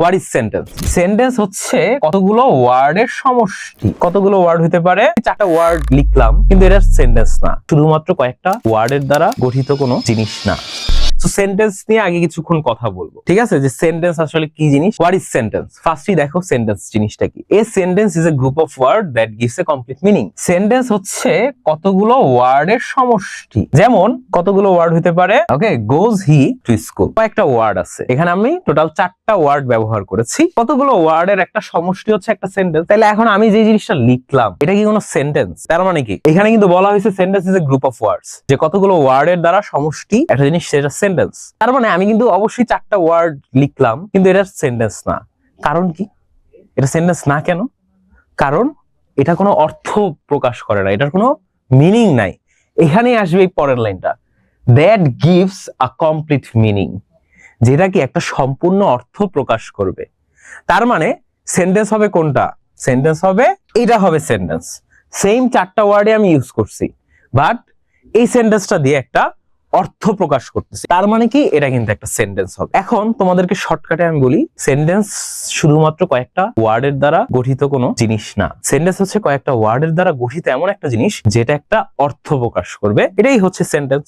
What is sentence sentence হচ্ছে কতগুলো ওয়ার্ডের সমষ্টি। কতগুলো ওয়ার্ড হতে পারে? চারটা ওয়ার্ড লিখলাম, কিন্তু এটা সেন্টেন্স না। শুধুমাত্র কয়েকটা ওয়ার্ডের দ্বারা গঠিত কোনো জিনিস না। তো সেন্টেন্স নিয়ে আগে কিছুক্ষণ কথা বলব। ঠিক আছে? যে সেন্টেন্স আসলে কি জিনিস? হোয়াট ইজ সেন্টেন্স ফার্স্টই দেখো সেন্টেন্স জিনিসটা কি। A sentence is a group of word that gives a complete meaning sentence হচ্ছে কতগুলো ওয়ার্ডের সমষ্টি। যেমন, কতগুলো ওয়ার্ড হতে পারে? Okay goes he to school কয়েকটা ওয়ার্ড আছে। এখানে আমি টোটাল চারটা ওয়ার্ড ব্যবহার করেছি। কতগুলো ওয়ার্ডের একটা সমষ্টি হচ্ছে একটা সেন্টেন্স তাহলে এখন আমি যে জিনিসটা লিখলাম, এটা কি কোনো সেন্টেন্স তার মানে কি? এখানে কিন্তু বলা হয়েছে sentence is a group of words যে কতগুলো ওয়ার্ডের দ্বারা সমষ্টি, একটা জিনিস সেটা সেন্টেন্স তার মানে আমি কিন্তু অবশ্যই চারটা ওয়ার্ড লিখলাম, কিন্তু এটা সেন্টেন্স না। কারণ কি? এটা সেন্টেন্স না কেন? কারণ এটা কোনো অর্থ প্রকাশ করে না, এটার কোনো মিনিং নাই। এখানেই আসবে এই পরের লাইনটা that gives a complete meaning যেটা কি একটা সম্পূর্ণ অর্থ প্রকাশ করবে। তার মানে সেন্টেন্স হবে কোনটা? সেন্টেন্স হবে, এটা হবে সেন্টেন্স সেম চারটা ওয়ার্ডে আমি ইউজ করছি বাট এই সেন্টেন্সটা দিয়ে একটা অর্থ প্রকাশ করতেছি। তার মানে কি? এটা কিন্তু একটা সেন্টেন্স হবে। এখন তোমাদেরকে শর্টকাটে আমি বলি সেন্টেন্স শুধুমাত্র কয়েকটা ওয়ার্ডের দ্বারা গঠিত কোনো জিনিস না। সেন্টেন্স হচ্ছে কয়েকটা ওয়ার্ডের দ্বারা গঠিত এমন একটা জিনিস, যেটা একটা অর্থ প্রকাশ করবে। এটাই হচ্ছে সেন্টেন্স